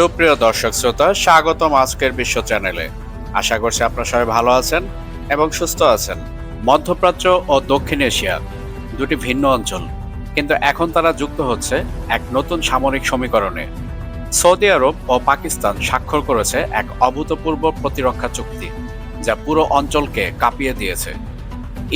সুপ্রিয় দর্শক শ্রোতা, স্বাগতম আজকের বিশ্ব চ্যানেলে। আশা করছি আপনারা সবাই ভালো আছেন এবং সুস্থ আছেন। মধ্যপ্রাচ্য ও দক্ষিণ এশিয়া দুটি ভিন্ন অঞ্চল, কিন্তু এখন তারা যুক্ত হচ্ছে এক নতুন সামরিক সমীকরণে। সৌদি আরব ও পাকিস্তান স্বাক্ষর করেছে এক অভূতপূর্ব প্রতিরক্ষা চুক্তি, যা পুরো অঞ্চলকে কাঁপিয়ে দিয়েছে।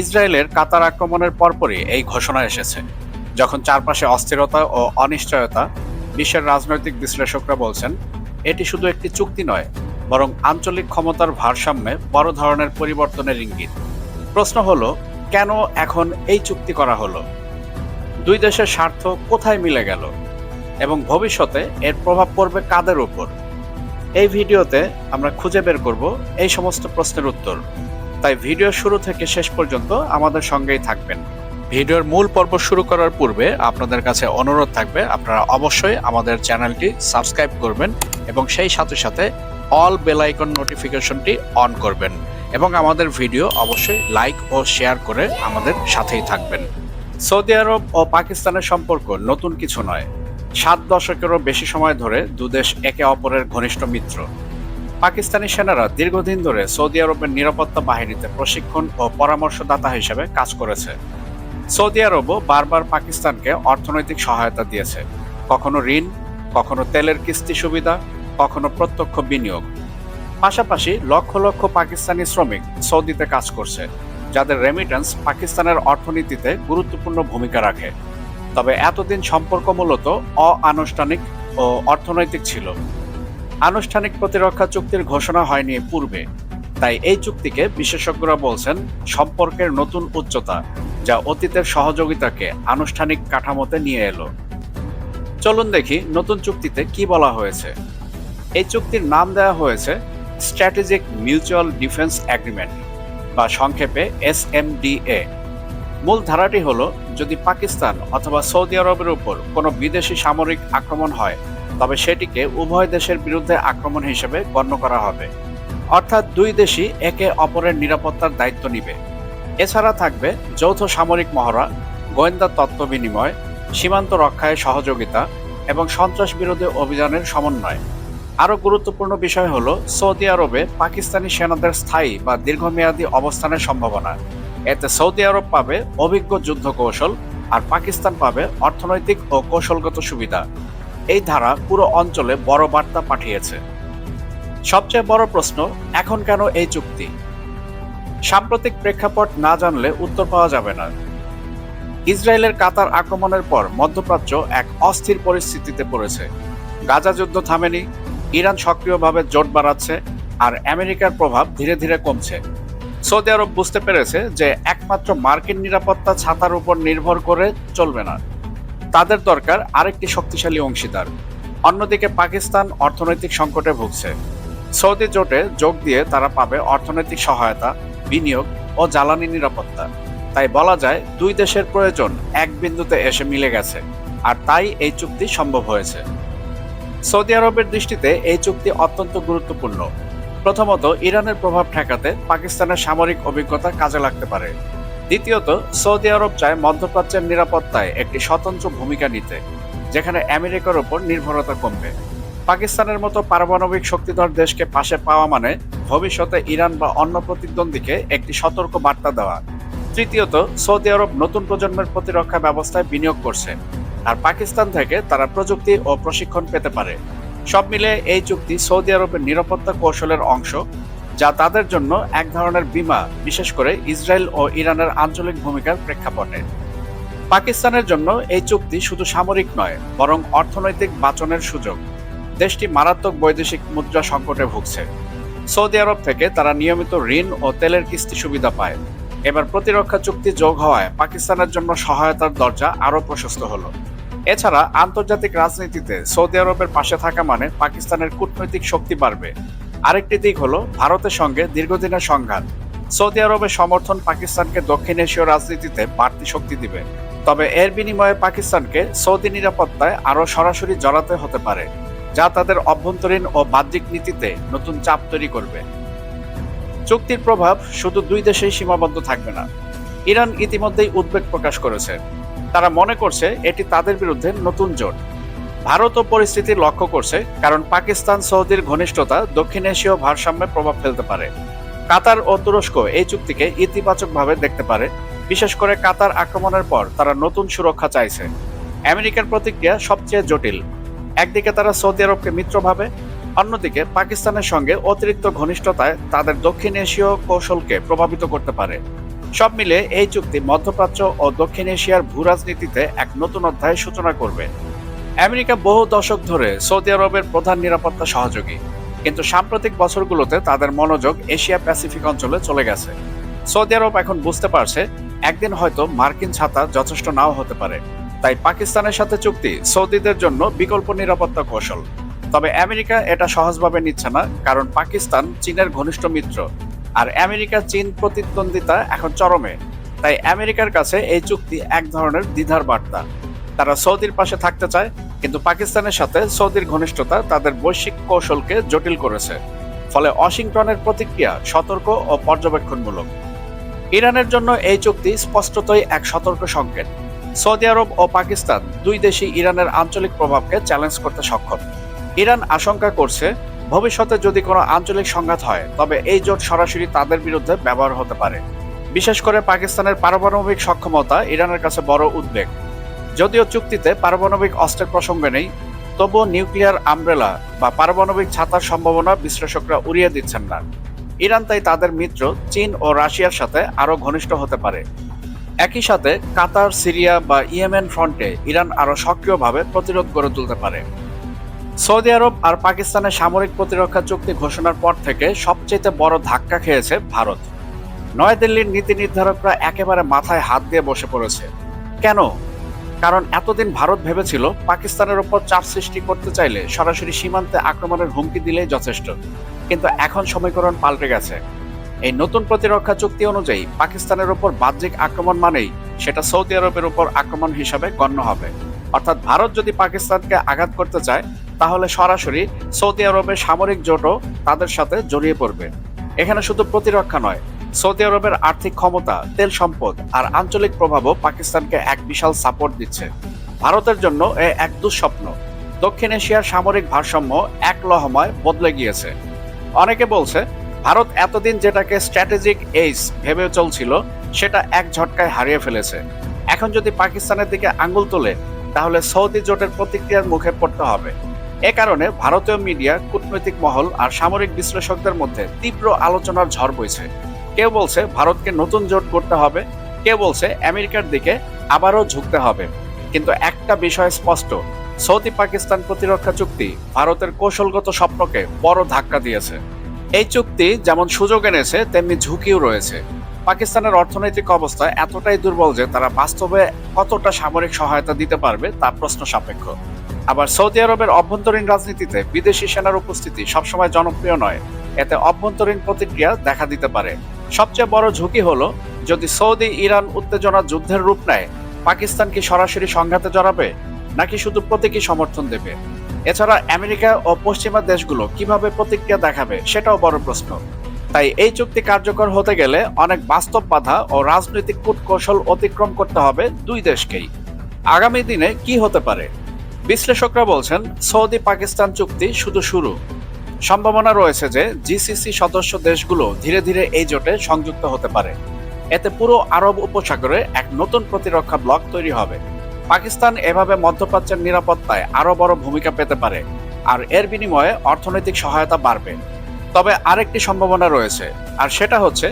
ইসরায়েলের কাতার আক্রমণের পরপরই এই ঘোষণা এসেছে, যখন চারপাশে অস্থিরতা ও অনিশ্চয়তা বিশ্বের রাজনৈতিক বিশ্লেষকরা বলছেন, এটি শুধু একটি চুক্তি নয়, বরং আঞ্চলিক ক্ষমতার ভারসাম্যে বড় ধরনের পরিবর্তনের ইঙ্গিত। প্রশ্ন হলো, কেন এখন এই চুক্তি করা হলো? দুই দেশের স্বার্থ কোথায় মিলে গেল? এবং ভবিষ্যতে এর প্রভাব পড়বে কাদের উপর? এই ভিডিওতে আমরা খুঁজে বের করব এই সমস্ত প্রশ্নের উত্তর। তাই ভিডিও শুরু থেকে শেষ পর্যন্ত আমাদের সঙ্গেই থাকবেন। ভিডিওর মূল পর্ব শুরু করার পূর্বে আপনাদের কাছে অনুরোধ থাকবে, আপনারা অবশ্যই আমাদের চ্যানেলটি সাবস্ক্রাইব করবেন এবং সেই সাথে সাথে অল বেল আইকন নোটিফিকেশনটি অন করবেন এবং আমাদের ভিডিও অবশ্যই লাইক ও শেয়ার করে আমাদের সাথেই থাকবেন। সৌদি আরব ও পাকিস্তানের সম্পর্ক নতুন কিছু নয়। সাত দশকেরও বেশি সময় ধরে দুদেশ একে অপরের ঘনিষ্ঠ মিত্র। পাকিস্তানি সেনারা দীর্ঘদিন ধরে সৌদি আরবের নিরাপত্তা বাহিনীতে প্রশিক্ষণ ও পরামর্শদাতা হিসেবে কাজ করেছে। সৌদি আরবও বারবার পাকিস্তানকে অর্থনৈতিক সহায়তা দিয়েছে। কখনো ঋণ, কখনো তেলের কিস্তি সুবিধা, কখনো প্রত্যক্ষ বিনিয়োগ। পাশাপাশি লক্ষ লক্ষ পাকিস্তানি শ্রমিক সৌদিতে কাজ করছে, যাদের রেমিটেন্স পাকিস্তানের অর্থনীতিতে গুরুত্বপূর্ণ ভূমিকা রাখে। তবে এতদিন সম্পর্ক মূলত অআনুষ্ঠানিক ও অর্থনৈতিক ছিল। আনুষ্ঠানিক প্রতিরক্ষা চুক্তির ঘোষণা হয়নি পূর্বে। তাই এই চুক্তিকে বিশেষজ্ঞরা বলছেন সম্পর্কের নতুন উচ্চতা, যা অতীতের সহযোগিতাকে আনুষ্ঠানিক কাঠামোতে নিয়ে এলো। চলুন দেখি নতুন চুক্তিতে কি বলা হয়েছে। এই চুক্তির নাম দেওয়া হয়েছে স্ট্র্যাটেজিক মিউচুয়াল ডিফেন্স অ্যাগ্রিমেন্ট বা সংক্ষেপে এস মূল ধারাটি হলো, যদি পাকিস্তান অথবা সৌদি আরবের উপর কোনো বিদেশি সামরিক আক্রমণ হয়, তবে সেটিকে উভয় দেশের বিরুদ্ধে আক্রমণ হিসেবে গণ্য করা হবে। অর্থাৎ দুই দেশই একে অপরের নিরাপত্তার দায়িত্ব নিবে। এছাড়া থাকবে যৌথ সামরিক মহড়া, গোয়েন্দা তত্ত্ব বিনিময়, সীমান্ত রক্ষায় সহযোগিতা এবং সন্ত্রাস বিরোধী অভিযানের সমন্বয়। আরও গুরুত্বপূর্ণ বিষয় হল, সৌদি আরবে পাকিস্তানি সেনাদের স্থায়ী বা দীর্ঘমেয়াদী অবস্থানের সম্ভাবনা। এতে সৌদি আরব পাবে অভিজ্ঞ যুদ্ধ কৌশল আর পাকিস্তান পাবে অর্থনৈতিক ও কৌশলগত সুবিধা। এই ধারা পুরো অঞ্চলে বড় বার্তা পাঠিয়েছে। সবচেয়ে বড় প্রশ্ন, এখন কেন এই চুক্তি? সাম্প্রতিক প্রেক্ষাপট না জানলে উত্তর পাওয়া যাবে না। ইসরায়েলের কাতার আক্রমণের পর মধ্যপ্রাচ্য এক অস্থির পরিস্থিতিতে পড়েছে। গাজা যুদ্ধ থামেনি, ইরান সক্রিয়ভাবে জোট বাড়াচ্ছে, আর আমেরিকার প্রভাব ধীরে ধীরে কমছে। সৌদি আরব বুঝতে পেরেছে যে একমাত্র মার্কিন নিরাপত্তা ছাতার উপর নির্ভর করে চলবে না। তাদের দরকার আরেকটি শক্তিশালী অংশীদার। অন্যদিকে পাকিস্তান অর্থনৈতিক সংকটে ভুগছে। সৌদি জোটে যোগ দিয়ে তারা পাবে অর্থনৈতিক সহায়তা, বিনিয়োগ ও জ্বালানি নিরাপত্তা। তাই বলা যায়, দুই দেশের প্রয়োজন এক বিন্দুতে এসে মিলে গেছে, আর তাই এই চুক্তি সম্ভব হয়েছে। সৌদি আরবের দৃষ্টিতে এই চুক্তি অত্যন্ত গুরুত্বপূর্ণ। প্রথমত, ইরানের প্রভাব ঠেকাতে পাকিস্তানের সামরিক অভিজ্ঞতা কাজে লাগতে পারে। দ্বিতীয়ত, সৌদি আরব চায় মধ্যপ্রাচ্যের নিরাপত্তায় একটি স্বতন্ত্র ভূমিকা নিতে, যেখানে আমেরিকার ওপর নির্ভরতা কমবে। পাকিস্তানের মতো পারমাণবিক শক্তিধর দেশকে পাশে পাওয়া মানে ভবিষ্যতে ইরান বা অন্য প্রতিদ্বন্দ্বীকে একটি সতর্ক বার্তা দেওয়া। তৃতীয়ত, সৌদি আরব নতুন প্রজন্মের প্রতিরক্ষা ব্যবস্থায় বিনিয়োগ করছে। আর পাকিস্তান থেকে তারা প্রযুক্তি ও প্রশিক্ষণ পেতে পারে। সব মিলে এই চুক্তি সৌদি আরবের নিরাপত্তা কৌশলের অংশ, যা তাদের জন্য এক ধরনের বিমা, বিশেষ করে ইসরায়েল ও ইরানের আঞ্চলিক ভূমিকার প্রেক্ষাপটে। পাকিস্তানের জন্য এই চুক্তি শুধু সামরিক নয়, বরং অর্থনৈতিক বাচনের সুযোগ। দেশটি মারাত্মক বৈদেশিক মুদ্রা সংকটে ভুগছে। সৌদি আরব থেকে তারা নিয়মিত ঋণ ও তেলের কিস্তি সুবিধা পায়। এবার প্রতিরক্ষা চুক্তি যোগ হওয়ায় পাকিস্তানের জন্য সহায়তার দরজা আরও প্রশস্ত হলো। এছাড়া আন্তর্জাতিক রাজনীতিতে সৌদি আরবের পাশে থাকা মানে পাকিস্তানের কূটনৈতিক শক্তি বাড়বে। আরেকটি দিক হলো ভারতের সঙ্গে দীর্ঘদিনের সংঘাত। সৌদি আরবের সমর্থন পাকিস্তানকে দক্ষিণ এশীয় রাজনীতিতে বাড়তি শক্তি দিবে। তবে এর বিনিময়ে পাকিস্তানকে সৌদি নিরাপত্তায় আরও সরাসরি জড়াতে হতে পারে। যা তাদের অভ্যন্তরীণ ও বাহ্যিক নীতিতে নতুন চাপ তৈরি করবে। চুক্তির প্রভাব শুধু দুই দেশেই সীমাবদ্ধ থাকবে না। ইরান ইতিমধ্যেই উদ্বেগ প্রকাশ করেছে। তারা মনে করছে এটি তাদের বিরুদ্ধে নতুন জোট। ভারতও পরিস্থিতি লক্ষ্য করছে, কারণ পাকিস্তান সৌদির ঘনিষ্ঠতা দক্ষিণ এশীয় ভারসাম্যে প্রভাব ফেলতে পারে। কাতার ও তুরস্ক এই চুক্তিকে ইতিবাচকভাবে দেখতে পারে। বিশেষ করে কাতার আক্রমণের পর তারা নতুন সুরক্ষা চাইছে। আমেরিকার প্রতিক্রিয়া সবচেয়ে জটিল। একদিকে তারা সৌদি আরবকে মিত্র ভাবে, অন্যদিকে পাকিস্তানের সঙ্গে অতিরিক্ত ঘনিষ্ঠতায় তাদের দক্ষিণ এশীয় কৌশলকে প্রভাবিত করতে পারে। সব মিলে এই চুক্তি মধ্যপ্রাচ্য ও দক্ষিণ এশিয়ার ভূরাজনীতিতে এক নতুন অধ্যায়ের সূচনা করবে। আমেরিকা বহু দশক ধরে সৌদি আরবের প্রধান নিরাপত্তা সহযোগী, কিন্তু সাম্প্রতিক বছরগুলোতে তাদের মনোযোগ এশিয়া প্যাসিফিক অঞ্চলে চলে গেছে। সৌদি আরব এখন বুঝতে পারছে, একদিন হয়তো মার্কিন ছাতা যথেষ্ট নাও হতে পারে। তাই পাকিস্তানের সাথে চুক্তি সৌদিদের জন্য বিকল্প নিরাপত্তা কৌশল। তবে আমেরিকা এটা সহজভাবে নিচ্ছে না, কারণ পাকিস্তান চীনের ঘনিষ্ঠ মিত্র। আর আমেরিকা চীন প্রতিদ্বন্দ্বিতা এখন চরমে। তাই আমেরিকার কাছে এই চুক্তি এক ধরনের দ্বিধার বার্তা। তারা সৌদির পাশে থাকতে চায়, কিন্তু পাকিস্তানের সাথে সৌদির ঘনিষ্ঠতা তাদের বৈশ্বিক কৌশলকে জটিল করেছে। ফলে ওয়াশিংটনের প্রতিক্রিয়া সতর্ক ও পর্যবেক্ষণমূলক। ইরানের জন্য এই চুক্তি স্পষ্টতই এক সতর্ক সংকেত। সৌদি আরব ও পাকিস্তান দুই দেশই ইরানের আঞ্চলিক প্রভাবকে চ্যালেঞ্জ করতে সক্ষম। ইরান আশঙ্কা করছে, ভবিষ্যতে যদি কোনো আঞ্চলিক সংঘাত হয়, তবে এই জোট সরাসরি তাদের বিরুদ্ধে ব্যবহার হতে পারে। বিশেষ করে পাকিস্তানের পারমাণবিক সক্ষমতা ইরানের কাছে বড় উদ্বেগ। যদিও চুক্তিতে পারমাণবিক অস্ত্রের প্রসঙ্গ নেই, তবুও নিউক্লিয়ার আমব্রেলা বা পারমাণবিক ছাতার সম্ভাবনা বিশ্লেষকরা উড়িয়ে দিচ্ছেন না। ইরান তাই তাদের মিত্র চীন ও রাশিয়ার সাথে আরও ঘনিষ্ঠ হতে পারে। একই সাথে কাতার, সিরিয়া বা ইয়েমেন ফ্রন্টে ইরান আরও সক্রিয়ভাবে প্রতিরোধ গড়ে তুলতে পারে। সৌদি আরব আর পাকিস্তানের সামরিক প্রতিরক্ষা চুক্তি ঘোষণার পর থেকে সবচেয়ে বড় ধাক্কা খেয়েছে ভারত। নয়াদিল্লির নীতি নির্ধারকরা একেবারে মাথায় হাত দিয়ে বসে পড়েছে। কেন? কারণ এতদিন ভারত ভেবেছিল পাকিস্তানের ওপর চাপ সৃষ্টি করতে চাইলে সরাসরি সীমান্তে আক্রমণের হুমকি দিলেই যথেষ্ট। কিন্তু এখন সমীকরণ পাল্টে গেছে। এই নতুন প্রতিরক্ষা চুক্তি অনুযায়ী পাকিস্তানের ওপর বাহ্যিক আক্রমণ মানেই সেটা সৌদি আরবের উপর আক্রমণ হিসাবে গণ্য হবে। অর্থাৎ ভারত যদি পাকিস্তানকে আঘাত করতে চায়, তাহলে সরাসরি সৌদি আরবের সামরিক জোটও তাদের সাথে জড়িয়ে পড়বে। এখানে শুধু প্রতিরক্ষা নয়, সৌদি আরবের আর্থিক ক্ষমতা, তেল সম্পদ আর আঞ্চলিক প্রভাবও পাকিস্তানকে এক বিশাল সাপোর্ট দিচ্ছে। ভারতের জন্য এ এক দুঃস্বপ্ন। দক্ষিণ এশিয়ার সামরিক ভারসাম্য এক লহমায় বদলে গিয়েছে। অনেকে বলছে ভারত এতদিন যেটাকে স্ট্র্যাটেজিক এইস ভেবে চলছিল, সেটা এক ঝটকায় হারিয়ে ফেলেছে। এখন যদি পাকিস্তানের দিকে আঙ্গুল তোলে, তাহলে সৌদি জোটের প্রতিক্রিয়ার মুখে পড়তে হবে। এ কারণে ভারতীয় মিডিয়া, কূটনৈতিক মহল আর সামরিক বিশ্লেষকদের মধ্যে তীব্র আলোচনার ঝড় বইছে। কেউ বলছে ভারতকে নতুন জোট করতে হবে, কেউ বলছে আমেরিকার দিকে আবারও ঝুঁকতে হবে। কিন্তু একটা বিষয় স্পষ্ট সৌদি পাকিস্তান প্রতিরক্ষা চুক্তি ভারতের কৌশলগত স্বপ্নকে বড় ধাক্কা দিয়েছে। এই চুক্তি যেমন সুযোগ এনেছে, তেমনি ঝুঁকিও রয়েছে। পাকিস্তানের অর্থনৈতিক অবস্থা এতটাই দুর্বল যে তারা বাস্তবে কতটা সামরিক সহায়তা দিতে পারবে তা প্রশ্ন সাপেক্ষ। আবার সৌদি আরবের অভ্যন্তরীণ রাজনীতিতে বিদেশি সেনার উপস্থিতি সবসময় জনপ্রিয় নয়। এতে অভ্যন্তরীণ প্রতিক্রিয়া দেখা দিতে পারে। সবচেয়ে বড় ঝুঁকি হলো, যদি সৌদি ইরান উত্তেজনা যুদ্ধের রূপ নেয়, পাকিস্তান কি সরাসরি সংঘাতে জড়াবে, নাকি শুধু প্রতীকী সমর্থন দেবে? এছাড়া আমেরিকা ও পশ্চিমা দেশগুলো কীভাবে প্রতিক্রিয়া দেখাবে সেটাও বড় প্রশ্ন। তাই এই চুক্তি কার্যকর হতে গেলে অনেক বাস্তব বাধা ও রাজনৈতিক কূটকৌশল অতিক্রম করতে হবে দুই দেশকেই। আগামী দিনে কি হতে পারে? বিশ্লেষকরা বলছেন, সৌদি পাকিস্তান চুক্তি শুধু শুরু। সম্ভাবনা রয়েছে যে জিসিসি সদস্য দেশগুলো ধীরে ধীরে এই জোটে সংযুক্ত হতে পারে। এতে পুরো আরব উপসাগরে এক নতুন প্রতিরক্ষা ব্লক তৈরি হবে। পাকিস্তান এভাবে মধ্যপ্রাচ্যের নিরাপত্তায় আরও বড় ভূমিকা পেতে পারে, আর এর বিনিময়ে অর্থনৈতিক সহায়তা বাড়বে। তবে আরেকটি সম্ভাবনা রয়েছে, আর সেটা হচ্ছে,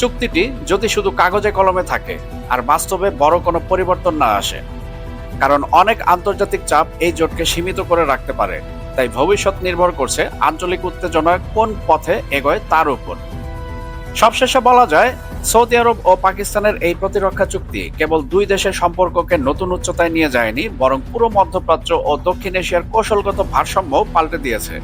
চুক্তিটি যদি শুধু কাগজে কলমে থাকে, আর বাস্তবে বড় কোনো পরিবর্তন না আসে। কারণ অনেক আন্তর্জাতিক চাপ এই জোটকে সীমিত করে রাখতে পারে, তাই ভবিষ্যৎ নির্ভর করছে আঞ্চলিক উত্তেজনা কোন পথে এগোয় তার উপর। সবশেষে বলা যায় সৌদি আরব ও পাকিস্তানের এই প্রতিরক্ষা চুক্তি কেবল দুই দেশের সম্পর্ককে নতুন উচ্চতায় নিয়ে যায়নি, বরং পুরো মধ্যপ্রাচ্য ও দক্ষিণ এশিয়ার কৌশলগত ভারসাম্য পাল্টে দিয়েছে।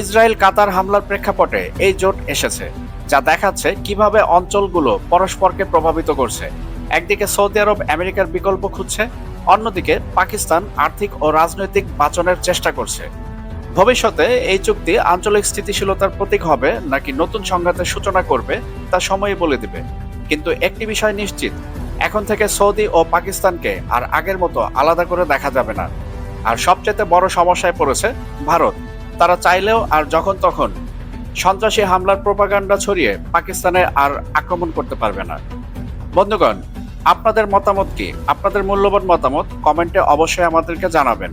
ইসরায়েল কাতার হামলার প্রেক্ষাপটে এই জোট এসেছে, যা দেখাচ্ছে কীভাবে অঞ্চলগুলো পরস্পরকে প্রভাবিত করছে। একদিকে সৌদি আরব আমেরিকার বিকল্প খুঁজছে, অন্যদিকে পাকিস্তান আর্থিক ও রাজনৈতিক বাঁচনের চেষ্টা করছে। ভবিষ্যতে এই চুক্তি আঞ্চলিক স্থিতিশীলতার প্রতীক হবে নাকি নতুন সংঘাতের সূচনা করবে তা সময়ই বলে দিবে। কিন্তু একটি বিষয় নিশ্চিত, এখন থেকে সৌদি ও পাকিস্তানকে আর আগের মতো আলাদা করে দেখা যাবে না। আর সবচেয়ে বড় সমস্যায় পড়েছে ভারত। তারা চাইলেও আর যখন তখন সন্ত্রাসী হামলার প্রোপাগান্ডা ছড়িয়ে পাকিস্তানে আর আক্রমণ করতে পারবে না। বন্ধুগণ, আপনাদের মতামত কি? আপনাদের মূল্যবান মতামত কমেন্টে অবশ্যই আমাদেরকে জানাবেন।